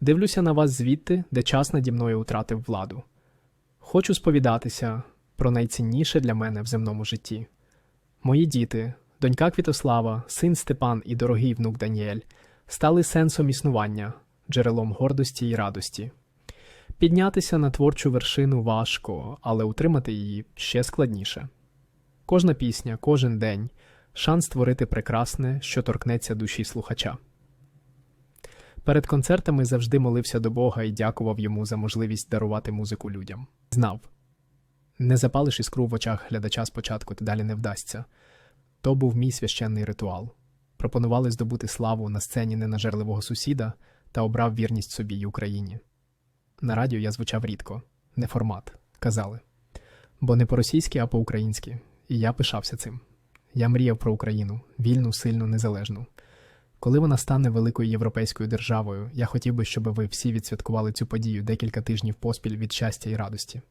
Дивлюся на вас звідти, де час наді мною втратив владу. Хочу сповідатися про найцінніше для мене в земному житті. Мої діти, донька Квітослава, син Степан і дорогий внук Даніель стали сенсом існування, джерелом гордості і радості. Піднятися на творчу вершину важко, але утримати її ще складніше. Кожна пісня, кожен день шанс створити прекрасне, що торкнеться душі слухача. Перед концертами завжди молився до Бога і дякував йому за можливість дарувати музику людям. Знав не запалиш іскру в очах глядача спочатку, то далі не вдасться. То був мій священний ритуал. Пропонували здобути славу на сцені ненажерливого сусіда та обрав вірність собі й Україні. На радіо я звучав рідко, не формат, казали. Бо не по-російськи, а по-українськи. І я пишався цим. Я мріяв про Україну, вільну, сильну, незалежну. Коли вона стане великою європейською державою, я хотів би, щоб ви всі відсвяткували цю подію декілька тижнів поспіль від щастя і радості.